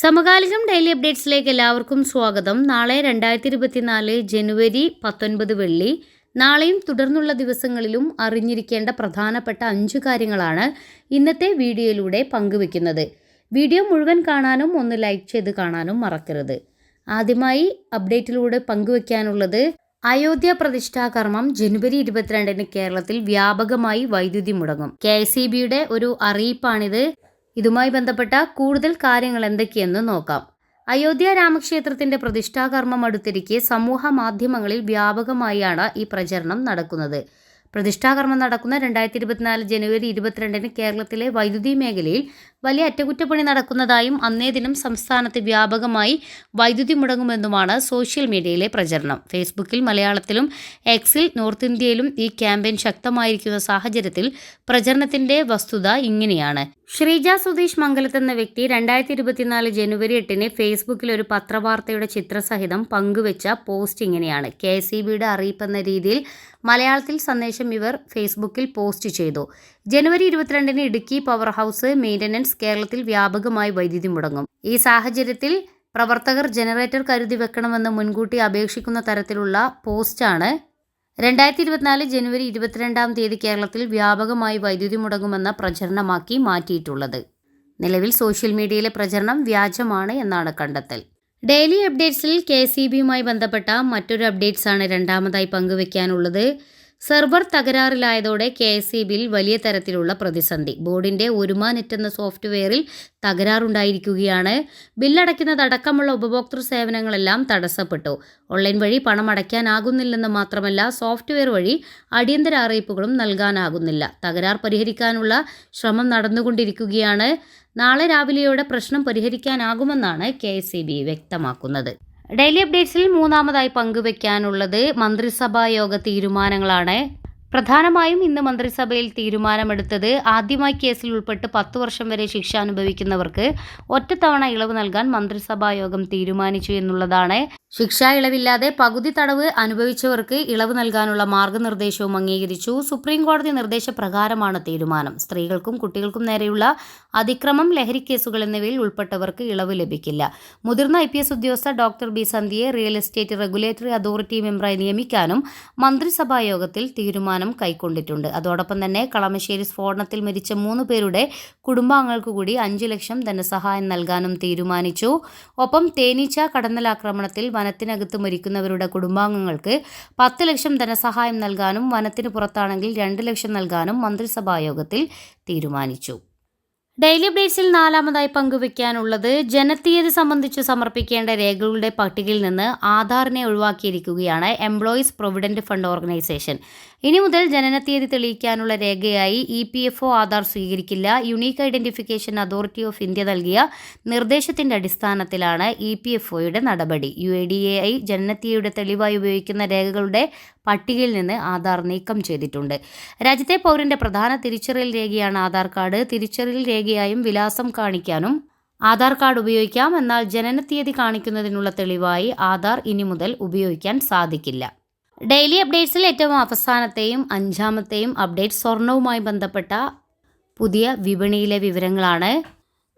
സമകാലികം ഡെയിലി അപ്ഡേറ്റ്സിലേക്ക് എല്ലാവർക്കും സ്വാഗതം. നാളെ രണ്ടായിരത്തി ഇരുപത്തിനാല് ജനുവരി പത്തൊൻപത് വെള്ളി. നാളെയും തുടർന്നുള്ള ദിവസങ്ങളിലും അറിഞ്ഞിരിക്കേണ്ട പ്രധാനപ്പെട്ട അഞ്ചു കാര്യങ്ങളാണ് ഇന്നത്തെ വീഡിയോയിലൂടെ പങ്കുവെക്കുന്നത് വീഡിയോ മുഴുവൻ കാണാനും ഒന്ന് ലൈക്ക് ചെയ്ത് കാണാനും മറക്കരുത്. ആദ്യമായി അപ്ഡേറ്റിലൂടെ പങ്കുവെക്കാനുള്ളത് അയോധ്യ പ്രതിഷ്ഠാകർമ്മം ജനുവരി ഇരുപത്തിരണ്ടിന് കേരളത്തിൽ വ്യാപകമായി വൈദ്യുതി മുടങ്ങും. കെ ഒരു അറിയിപ്പാണിത്. ഇതുമായി ബന്ധപ്പെട്ട കൂടുതൽ കാര്യങ്ങൾ എന്തൊക്കെയെന്ന് നോക്കാം. അയോധ്യ രാമക്ഷേത്രത്തിന്റെ പ്രതിഷ്ഠാകർമ്മം അടുത്തിരിക്കെ സമൂഹ മാധ്യമങ്ങളിൽ വ്യാപകമായാണ് ഈ പ്രചരണം നടക്കുന്നത്. പ്രതിഷ്ഠാകർമ്മം നടക്കുന്ന രണ്ടായിരത്തി ഇരുപത്തിനാല് ജനുവരി ഇരുപത്തിരണ്ടിന് കേരളത്തിലെ വൈദ്യുതി മേഖലയിൽ വലിയ അറ്റകുറ്റപ്പണി നടക്കുന്നതായും അന്നേ ദിനം സംസ്ഥാനത്ത് വ്യാപകമായി വൈദ്യുതി മുടങ്ങുമെന്നുമാണ് സോഷ്യൽ മീഡിയയിലെ പ്രചരണം. ഫേസ്ബുക്കിൽ മലയാളത്തിലും എക്സിൽ നോർത്ത് ഇന്ത്യയിലും ഈ ക്യാമ്പയിൻ ശക്തമായിരിക്കുന്ന സാഹചര്യത്തിൽ പ്രചരണത്തിന്റെ വസ്തുത ഇങ്ങനെയാണ്. ശ്രീജ സുധീഷ് മംഗലത്ത് എന്ന വ്യക്തി രണ്ടായിരത്തി ഇരുപത്തിനാല് ജനുവരി എട്ടിന് ഫേസ്ബുക്കിൽ ഒരു പത്രവാർത്തയുടെ ചിത്രസഹിതം പങ്കുവെച്ച പോസ്റ്റ് ഇങ്ങനെയാണ്. കെ സി ബിയുടെ അറിയിപ്പെന്ന രീതിയിൽ മലയാളത്തിൽ സന്ദേശം ഇവർ ഫേസ്ബുക്കിൽ പോസ്റ്റ് ചെയ്തു. ജനുവരി ഇരുപത്തിരണ്ടിന് ഇടുക്കി പവർ ഹൗസ് മെയിന്റനൻസ് കേരളത്തിൽ വ്യാപകമായി വൈദ്യുതി മുടങ്ങും. ഈ സാഹചര്യത്തിൽ പ്രവർത്തകർ ജനറേറ്റർ കരുതി വെക്കണമെന്ന് മുൻകൂട്ടി അപേക്ഷിക്കുന്ന തരത്തിലുള്ള പോസ്റ്റാണ് രണ്ടായിരത്തി ഇരുപത്തിനാല് ജനുവരി ഇരുപത്തിരണ്ടാം തീയതി കേരളത്തിൽ വ്യാപകമായി വൈദ്യുതി മുടങ്ങുമെന്ന പ്രചരണമാക്കി മാറ്റിയിട്ടുള്ളത്. നിലവിൽ സോഷ്യൽ മീഡിയയിലെ പ്രചരണം വ്യാജമാണ് എന്നാണ് കണ്ടെത്തൽ. ഡെയിലി അപ്ഡേറ്റ്സിൽ കെ സി ബിയുമായി ബന്ധപ്പെട്ട മറ്റൊരു അപ്ഡേറ്റ്സാണ് രണ്ടാമതായി പങ്കുവെക്കാനുള്ളത്. സെർവർ തകരാറിലായതോടെ കെ എസ് ഇ ബിയിൽ വലിയ തരത്തിലുള്ള പ്രതിസന്ധി. ബോർഡിന്റെ ഒരുമ നെറ്റ് എന്ന സോഫ്റ്റ്വെയറിൽ തകരാറുണ്ടായിരിക്കുകയാണ്. ബില്ലടയ്ക്കുന്നതടക്കമുള്ള ഉപഭോക്തൃ സേവനങ്ങളെല്ലാം തടസ്സപ്പെട്ടു. ഓൺലൈൻ വഴി പണം അടയ്ക്കാനാകുന്നില്ലെന്ന് മാത്രമല്ല സോഫ്റ്റ്വെയർ വഴി അടിയന്തര അറിയിപ്പുകളും നൽകാനാകുന്നില്ല. തകരാർ പരിഹരിക്കാനുള്ള ശ്രമം നടന്നുകൊണ്ടിരിക്കുകയാണ്. നാളെ രാവിലെയോടെ പ്രശ്നം പരിഹരിക്കാനാകുമെന്നാണ് കെ വ്യക്തമാക്കുന്നത്. ഡെയിലി അപ്ഡേറ്റ്സിൽ മൂന്നാമതായി പങ്കുവെക്കാനുള്ളത് മന്ത്രിസഭാ യോഗ തീരുമാനങ്ങളാണ്. പ്രധാനമായും ഇന്ന് മന്ത്രിസഭയിൽ തീരുമാനമെടുത്തത് ആദ്യമായി കേസിൽ ഉൾപ്പെട്ട് പത്തു വർഷം വരെ ശിക്ഷ അനുഭവിക്കുന്നവർക്ക് ഒറ്റത്തവണ ഇളവ് നൽകാൻ മന്ത്രിസഭാ യോഗം തീരുമാനിച്ചു എന്നുള്ളതാണ്. ശിക്ഷാ ഇളവില്ലാതെ പകുതി തടവ് അനുഭവിച്ചവർക്ക് ഇളവ് നൽകാനുള്ള മാർഗനിർദ്ദേശവും അംഗീകരിച്ചു. സുപ്രീം കോടതി നിർദ്ദേശപ്രകാരമാണ് തീരുമാനം. സ്ത്രീകൾക്കും കുട്ടികൾക്കും നേരെയുള്ള അതിക്രമം ലഹരിക്കേസുകൾ എന്നിവയിൽ ഉൾപ്പെട്ടവർക്ക് ഇളവ് ലഭിക്കില്ല. മുതിർന്ന ഐ ഉദ്യോഗസ്ഥ ഡോക്ടർ ബി സന്ധ്യയെ റിയൽ എസ്റ്റേറ്റ് റെഗുലേറ്ററി അതോറിറ്റി മെമ്പറായി നിയമിക്കാനും മന്ത്രിസഭാ യോഗത്തിൽ തീരുമാനം കൈക്കൊണ്ടിട്ടുണ്ട്. അതോടൊപ്പം തന്നെ കളമശ്ശേരി സ്ഫോടനത്തിൽ മരിച്ച മൂന്ന് പേരുടെ കുടുംബാംഗങ്ങൾക്ക് കൂടി അഞ്ചു ലക്ഷം ധനസഹായം നൽകാനും തീരുമാനിച്ചു. ഒപ്പം തേനീച്ച കടന്നലാക്രമണത്തിൽ വനത്തിനകത്ത് മരിക്കുന്നവരുടെ കുടുംബാംഗങ്ങൾക്ക് പത്ത് ലക്ഷം ധനസഹായം നൽകാനും വനത്തിന് പുറത്താണെങ്കിൽ രണ്ട് ലക്ഷം നൽകാനും മന്ത്രിസഭായോഗത്തിൽ തീരുമാനിച്ചു. ഡെയിലി അപ്ഡേറ്റ്സിൽ നാലാമതായി പങ്കുവയ്ക്കാനുള്ളത് ജനത്തീയതി സംബന്ധിച്ച് സമർപ്പിക്കേണ്ട രേഖകളുടെ പട്ടികയിൽ നിന്ന് ആധാറിനെ ഒഴിവാക്കിയിരിക്കുകയാണ് എംപ്ലോയീസ് പ്രൊവിഡന്റ് ഫണ്ട് ഓർഗനൈസേഷൻ. ഇനി മുതൽ ജനനത്തീയതി തെളിയിക്കാനുള്ള രേഖയായി E P F O Aadhaar സ്വീകരിക്കില്ല. Unique identification authority of India നൽകിയ നിർദ്ദേശത്തിന്റെ അടിസ്ഥാനത്തിലാണ് ഇ പി എഫ് ഒയുടെ നടപടി. U A D A I ജനനത്തീയയുടെ തെളിവായി ഉപയോഗിക്കുന്ന രേഖകളുടെ പട്ടികയിൽ നിന്ന് ആധാർ നീക്കം ചെയ്തിട്ടുണ്ട്. രാജ്യത്തെ പൗരന്റെ പ്രധാന തിരിച്ചറിയൽ രേഖയാണ് ആധാർ കാർഡ്. തിരിച്ചറിയൽ രേഖയായും വിലാസം കാണിക്കാനും ആധാർ കാർഡ് ഉപയോഗിക്കാം. എന്നാൽ ജനനത്തീയതി കാണിക്കുന്നതിനുള്ള തെളിവായി ആധാർ ഇനി മുതൽ ഉപയോഗിക്കാൻ സാധിക്കില്ല. ഡെയിലി അപ്ഡേറ്റ്സിൽ ഏറ്റവും അവസാനത്തെയും അഞ്ചാമത്തെയും അപ്ഡേറ്റ് സ്വർണവുമായി ബന്ധപ്പെട്ട പുതിയ വിപണിയിലെ വിവരങ്ങളാണ്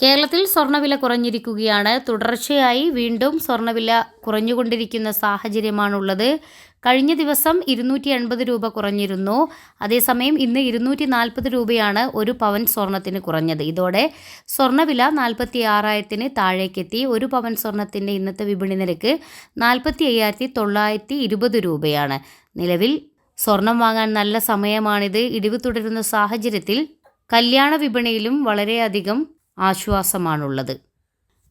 കേരളത്തിൽ സ്വർണവില കുറഞ്ഞിരിക്കുകയാണ്. തുടർച്ചയായി വീണ്ടും സ്വർണവില കുറഞ്ഞുകൊണ്ടിരിക്കുന്ന സാഹചര്യമാണുള്ളത്. കഴിഞ്ഞ ദിവസം ഇരുന്നൂറ്റി എൺപത് രൂപ കുറഞ്ഞിരുന്നു. അതേസമയം ഇന്ന് ഇരുന്നൂറ്റി നാൽപ്പത് രൂപയാണ് ഒരു പവൻ സ്വർണത്തിന് കുറഞ്ഞത്. ഇതോടെ സ്വർണവില നാൽപ്പത്തി ആറായിരത്തിന് താഴേക്കെത്തി. ഒരു പവൻ സ്വർണത്തിന്റെ ഇന്നത്തെ വിപണി നിരക്ക് നാൽപ്പത്തി അയ്യായിരത്തി തൊള്ളായിരത്തി ഇരുപത് രൂപയാണ്. നിലവിൽ സ്വർണം വാങ്ങാൻ നല്ല സമയമാണിത്. ഇടിവ് തുടരുന്ന സാഹചര്യത്തിൽ കല്യാണ വിപണിയിലും വളരെയധികം ആശ്വാസമാണുള്ളത്.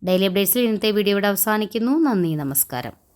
ഡെയിലി അപ്ഡേറ്റ്സിൽ ഇന്നത്തെ വീഡിയോ ഇവിടെ അവസാനിക്കുന്നു. നന്ദി നമസ്കാരം.